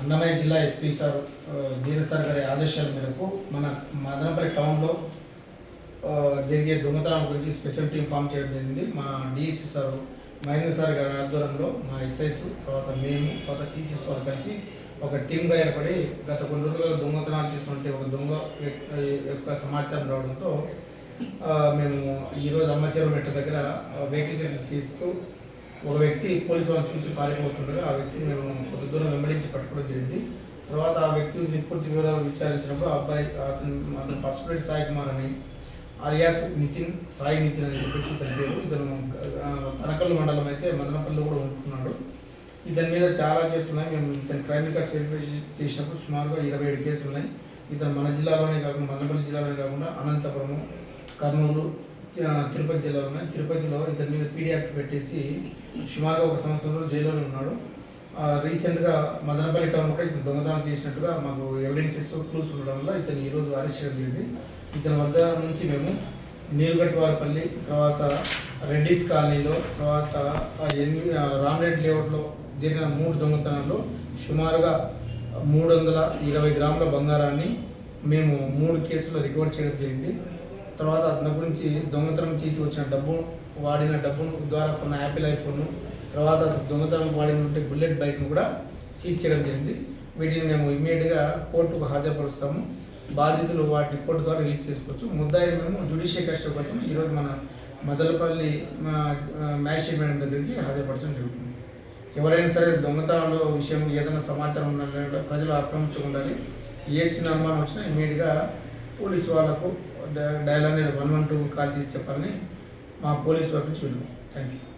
అన్నమయ్య జిల్లా SP sir ఆ, sir గారి ఆదేశాల మేరకు మన మదనపల్లి టౌన్లో జరిగే దొంగతనం గురించి స్పెషల్ టీం ఫామ్ చేయడం జరిగింది. మా డిఎస్పీ సార్ మహేంద్ర సార్ గారి ఆధ్వర్యంలో మా ఎస్ఐస్ తర్వాత మేము తర్వాత సిసిఎస్ వారు కలిసి ఒక టీమ్గా ఏర్పడి గత కొన్ని రోజులుగా దొంగతనాలు చేస్తుంటే ఒక దొంగ యొక్క సమాచారం రావడంతో మేము ఈరోజు అమ్మచేరు మెట్ట దగ్గర వెహికల్ చెక్ చేస్తూ ఒక వ్యక్తి పోలీసు వాళ్ళు చూసి పారిపోతుండగా ఆ వ్యక్తిని మేము కొంత దూరం వెంబడించి పట్టుకోవడం జరిగింది. తర్వాత ఆ వ్యక్తి పూర్తి వివరాలు విచారించినప్పుడు ఆ అబ్బాయి అతను అతను ఫస్ట్ పసుపురెడ్డి సాయి కుమార్ అని ఆర్యాస్ నితిన్ సాయి నితిన్ అని చెప్పేసి ఇతని పేరు. ఇతను తనకల్లు మండలం అయితే మదనపల్లిలో కూడా ఉంటున్నాడు. ఇతని మీద చాలా కేసులు ఉన్నాయి. మేము ఇతని క్రైమ్ రికార్డ్స్ వెరిఫై చేసినప్పుడు సుమారుగా ఇరవై ఏడు కేసులు ఉన్నాయి. ఇతను మన జిల్లాలోనే కాకుండా మదనపల్లి జిల్లాలోనే కాకుండా అనంతపురము కర్నూలు తిరుపతి జిల్లాలో ఉన్నాయి. తిరుపతిలో ఇతని మీద పీడీ యాక్ట్ పెట్టేసి సుమారుగా ఒక సంవత్సరంలో జైల్లోనే ఉన్నాడు. రీసెంట్గా మదనపల్లి టౌన్ కూడా ఇతను దొంగతనం చేసినట్టుగా మాకు ఎవిడెన్సెస్ క్లూస్ ఉండడం వల్ల ఇతను ఈరోజు అరెస్ట్ చేయడం జరిగింది. ఇతని వద్ద నుంచి మేము నీరుగట్టువారిపల్లి తర్వాత రెడ్డిస్ కాలనీలో తర్వాత ఎనిమిది ఆ రామరెడ్డి లేఅవుట్లో జరిగిన మూడు దొంగతనాల్లో సుమారుగా మూడు వందల ఇరవై గ్రాముల బంగారాన్ని మేము మూడు కేసులు రికవర్ చేయడం జరిగింది. తర్వాత అతని గురించి దొంగతనం చేసి వచ్చిన డబ్బు వాడిన డబ్బు ద్వారా కొన్న యాపిల్ ఐఫోన్ తర్వాత దొంగతనం వాడినటువంటి బుల్లెట్ బైక్ను కూడా సీజ్ చేయడం జరిగింది. వీటిని మేము ఇమీడియట్గా కోర్టుకు హాజరుపరుస్తాము. బాధితులు వాటిని కోర్టు ద్వారా రిలీజ్ చేసుకోవచ్చు. ముద్దాయిని మేము జ్యుడిషియల్ కస్టడీ కోసం ఈరోజు మన మదలపల్లి మ్యాజిస్ట్రేట్ మేడం దగ్గరికి హాజరుపరచడం జరుగుతుంది. ఎవరైనా సరే దొంగతనాల విషయం ఏదైనా సమాచారం ఉండాలి ప్రజలు అప్రమత్తంగా ఉండాలి ఏ చిన్న అనుమానం వచ్చినా ఇమీడియట్గా పోలీస్ వాళ్ళకు డయల్ అనేది వన్ వన్ టూ కాల్ చేసి చెప్పాలని మా పోలీస్ వాళ్ళకి నుంచి విన్నాం థ్యాంక్ యూ